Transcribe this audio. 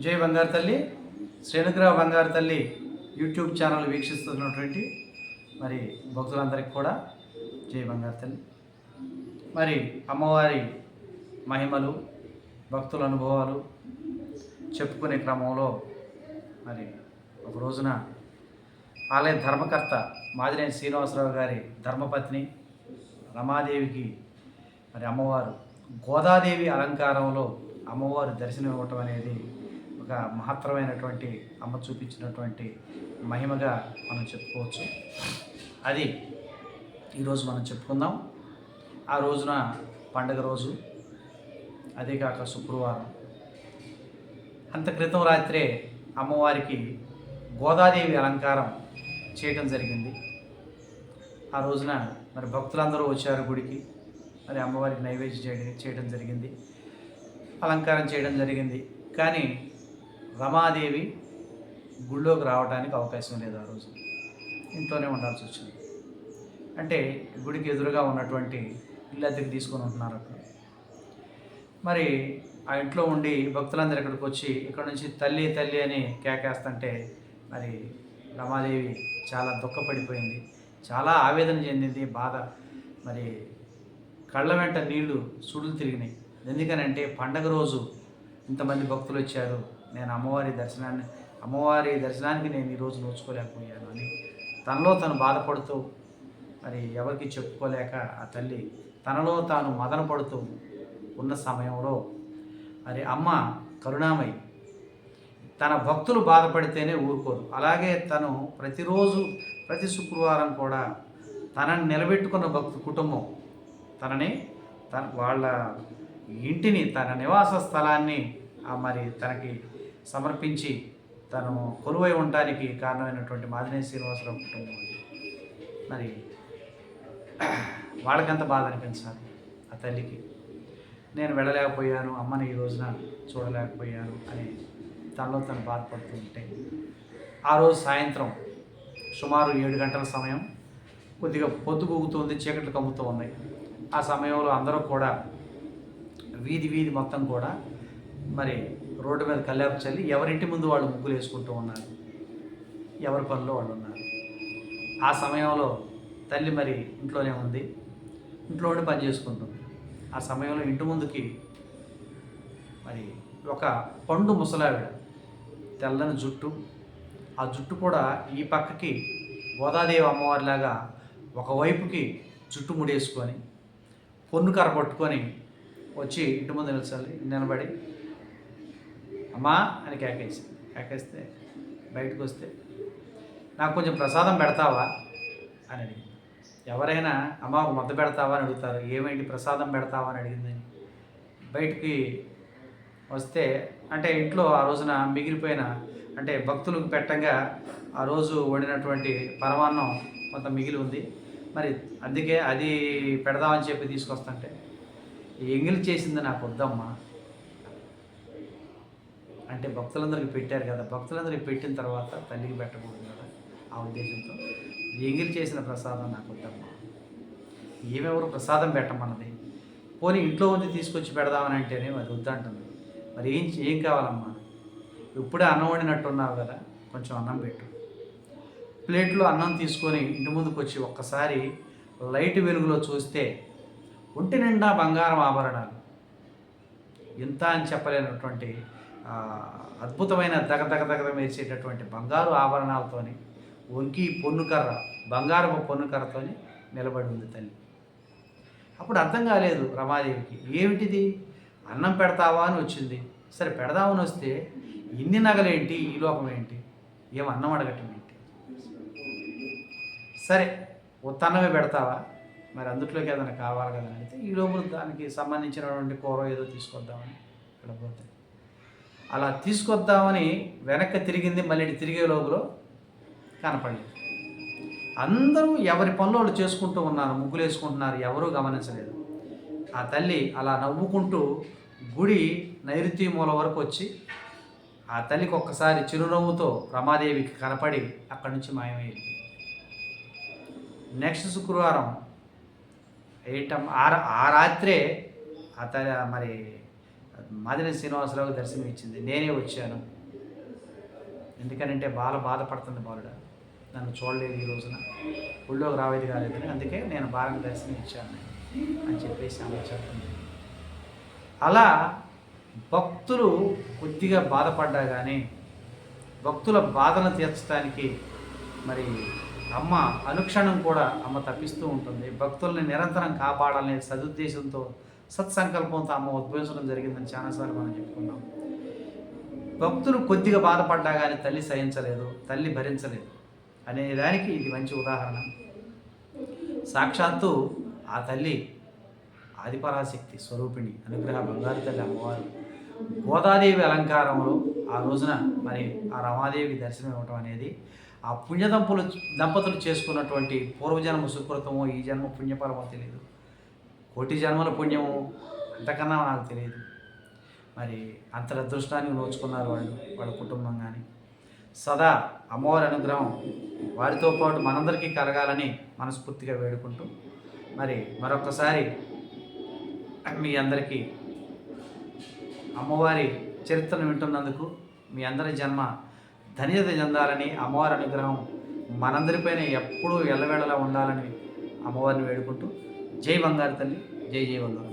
జై బంగారు తల్లి శ్రేణుగ్రహ బంగారు తల్లి యూట్యూబ్ ఛానల్ వీక్షిస్తున్నటువంటి మరి భక్తులందరికీ కూడా జై బంగారు తల్లి. మరి అమ్మవారి మహిమలు భక్తుల అనుభవాలు చెప్పుకునే క్రమంలో మరి ఒక రోజున ఆలయ ధర్మకర్త మాదిరేని శ్రీనివాసరావు గారి ధర్మపత్ని రమాదేవికి మరి అమ్మవారు గోదాదేవి అలంకారంలో అమ్మవారు దర్శనం ఇవ్వటం అనేది ఒక మహత్తరమైనటువంటి అమ్మ చూపించినటువంటి మహిమగా మనం చెప్పుకోవచ్చు. అది ఈరోజు మనం చెప్పుకుందాం. ఆ రోజున పండగ రోజు అదే కాక శుక్రవారం. అంత క్రితం రాత్రే అమ్మవారికి గోదాదేవి అలంకారం చేయటం జరిగింది. ఆ రోజున మరి భక్తులందరూ వచ్చారు గుడికి. మరి అమ్మవారికి నైవేద్యం చేయడం చేయడం జరిగింది. అలంకారం చేయడం జరిగింది. కానీ రమాదేవి గుళ్ళోకి రావడానికి అవకాశం లేదు ఆ రోజు. ఇంట్లోనే ఉండాల్సి వచ్చింది. అంటే గుడికి ఎదురుగా ఉన్నటువంటి ఇల్లు అద్దెకి తీసుకొని ఉంటున్నారు అక్కడ. మరి ఆ ఇంట్లో ఉండి భక్తులందరూ ఇక్కడికి వచ్చి ఇక్కడ నుంచి తల్లి తల్లి అని కేకేస్తుంటే మరి రమాదేవి చాలా దుఃఖపడిపోయింది. చాలా ఆవేదన చెందింది బాధ. మరి కళ్ళ వెంట నీళ్ళు సుడులు తిరిగినాయి. ఎందుకనంటే పండగ రోజు ఇంతమంది భక్తులు వచ్చారు. నేను అమ్మవారి దర్శనాన్ని అమ్మవారి దర్శనానికి నేను ఈరోజు నోచుకోలేకపోయాను అని తనలో తను బాధపడుతూ మరి ఎవరికి చెప్పుకోలేక ఆ తల్లి తనలో తాను మదన పడుతూ ఉన్న సమయంలో మరి అమ్మ కరుణామయి తన భక్తులు బాధపడితేనే ఊరుకోరు. అలాగే తను ప్రతిరోజు ప్రతి శుక్రవారం కూడా తనని నిలబెట్టుకున్న భక్తు కుటుంబం తనని తన వాళ్ళ ఇంటిని తన నివాస స్థలాన్ని ఆ మరి తనకి సమర్పించి తను కొలువై ఉండటానికి కారణమైనటువంటి మాదినే శ్రీనివాసరావు కుటుంబం మరి వాళ్ళకంత బాధ అనిపించాలి ఆ తల్లికి? నేను వెళ్ళలేకపోయాను అమ్మని ఈ రోజున చూడలేకపోయాను అని తనలో తను బాధపడుతూ ఉంటే ఆ రోజు సాయంత్రం సుమారు ఏడు గంటల సమయం కొద్దిగా పొద్దుగూగుతుంది చీకట్లు కమ్ముతూ ఉన్నాయి. ఆ సమయంలో అందరూ కూడా వీధి వీధి మొత్తం కూడా మరి రోడ్డు మీద కల్లాపు చల్లి ఎవరింటి ముందు వాళ్ళు ముగ్గులు వేసుకుంటూ ఉన్నారు? ఎవరి పనిలో వాళ్ళు ఉన్నారు? ఆ సమయంలో తల్లి మరి ఇంట్లోనే ఉంది. ఇంట్లో ఉండి పని చేసుకుంటుంది. ఆ సమయంలో ఇంటి ముందుకి మరి ఒక పండు ముసలావిడ తెల్లని జుట్టు. ఆ జుట్టు కూడా ఈ పక్కకి గోదాదేవి అమ్మవారిలాగా ఒకవైపుకి జుట్టు ముడేసుకొని పొన్ను కర్ర పట్టుకొని వచ్చి ఇంటి ముందు నిలిచాలి నిలబడి అమ్మా అని కేకేసి కేకేస్తే బయటకు వస్తే నాకు కొంచెం ప్రసాదం పెడతావా? అని అడిగింది. ఎవరైనా అమ్మ ఒక ముద్ద పెడతావా? అని అడుగుతారు. ఏమైంది? ప్రసాదం పెడతావా? అని అడిగిందని బయటికి వస్తే అంటే ఇంట్లో ఆ రోజున మిగిలిపోయిన అంటే భక్తులకు పెట్టంగా ఆ రోజు వండినటువంటి పరమాన్నం కొంత మిగిలి ఉంది. మరి అందుకే అది పెడదామని చెప్పి తీసుకొస్తుంటే ఎంగిలి చేసింది నాకు వద్దమ్మా. అంటే భక్తులందరికీ పెట్టారు కదా భక్తులందరికీ పెట్టిన తర్వాత తల్లికి పెట్టకూడదు కదా ఆ ఉద్దేశంతో. ఎంగిరి చేసిన ప్రసాదం నాకు వద్దమ్మా. ఏమెవరు ప్రసాదం పెట్టమన్నది. పోనీ ఇంట్లో ఉంది తీసుకొచ్చి పెడదామని అంటేనే అది వద్దంటుంది. మరి ఏం ఏం కావాలమ్మా? ఇప్పుడే అన్నం వండినట్టున్నావు కదా కొంచెం అన్నం పెట్టు. ప్లేట్లో అన్నం తీసుకొని ఇంటి ముందుకు వచ్చి ఒక్కసారి లైట్ వెలుగులో చూస్తే ఒంటి నిండా బంగారం ఆభరణాలు. ఇంత అని చెప్పలేనటువంటి అద్భుతమైన దగ దగ బంగారు ఆభరణాలతోని వంకి పొన్నుకర్ర బంగారపు పొన్నుకర్రతోని నిలబడి ఉంది తల్లి. అప్పుడు అర్థం కాలేదు రమాదేవికి ఏమిటిది? అన్నం పెడతావా? అని వచ్చింది. సరే పెడదామని వస్తే ఇన్ని నగలేంటి? ఈ లోకం ఏంటి ఏం అన్నం అడగటం ఏంటి సరే ఉత్తన్నమే పెడతావా? మరి అందుట్లోకి ఏదైనా కావాలి కదా అని అయితే ఈ లోపల దానికి సంబంధించినటువంటి కూర ఏదో తీసుకొద్దామని ఇక్కడ పోతుంది అలా తీసుకొద్దామని వెనక్కి తిరిగింది మళ్ళీ తిరిగే లోపల కనపడలేదు. అందరూ ఎవరి పనులు వాళ్ళు చేసుకుంటూ ఉన్నారు ముగ్గులు వేసుకుంటున్నారు ఎవరూ గమనించలేదు. ఆ తల్లి అలా నవ్వుకుంటూ గుడి నైరుతి మూల వరకు వచ్చి ఆ తల్లికి ఒక్కసారి చిరునవ్వుతో రమాదేవికి కనపడి అక్కడి నుంచి మాయమయ్యింది. నెక్స్ట్ శుక్రవారం ఏటం ఆ ఆ రాత్రే ఆ తల్లి మరి మాదిరి శ్రీనివాసరావు దర్శనం ఇచ్చింది నేనే వచ్చాను. ఎందుకనంటే బాల బాధపడుతుంది బాలుడ. నన్ను చూడలేదు ఈ రోజున. ఊళ్ళోకి రావేది కాలేదు అందుకే నేను బాగా దర్శనం ఇచ్చాను అని చెప్పేసి ఆమె చెప్తుంది అలా భక్తులు కొద్దిగా బాధపడ్డా కానీ భక్తుల బాధను తీర్చడానికి మరి అమ్మ అనుక్షణం కూడా అమ్మ తప్పిస్తూ ఉంటుంది. భక్తుల్ని నిరంతరం కాపాడాలనే సదుద్దేశంతో సత్సంకల్పంతో అమ్మ ఉద్భవించడం జరిగిందని చాలాసార్లు మనం చెప్పుకున్నాం. భక్తులు కొద్దిగా బాధపడ్డా కానీ తల్లి సహించలేదు తల్లి భరించలేదు అనే దానికి ఇది మంచి ఉదాహరణ. సాక్షాత్తు ఆ తల్లి ఆదిపరాశక్తి స్వరూపిణి అనుగ్రహ బంగారు తల్లి అమ్మవారు. గోదాదేవి అలంకారంలో ఆ రోజున మరి ఆ రమాదేవికి దర్శనం ఇవ్వటం అనేది ఆ పుణ్యదంపులు దంపతులు చేసుకున్నటువంటి పూర్వజన్మ సుకృతమో ఈ జన్మ పుణ్యఫలమో తెలియదు కోటి జన్మల పుణ్యము అంతకన్నా నాకు తెలియదు. మరి అంతర అదృష్టాన్ని నోచుకున్నారు వాళ్ళు వాళ్ళ కుటుంబం కానీ సదా అమ్మవారి అనుగ్రహం వారితో పాటు మనందరికీ కలగాలని మనస్ఫూర్తిగా వేడుకుంటూ మరి మరొకసారి మీ అందరికీ అమ్మవారి చరిత్రను వింటున్నందుకు మీ అందరి జన్మ ధన్యత చెందాలని అమ్మవారి అనుగ్రహం మనందరిపైన ఎప్పుడూ ఎల్లవేళలా ఉండాలని అమ్మవారిని వేడుకుంటూ జై బంగారు తల్లి జై జై బంగారు.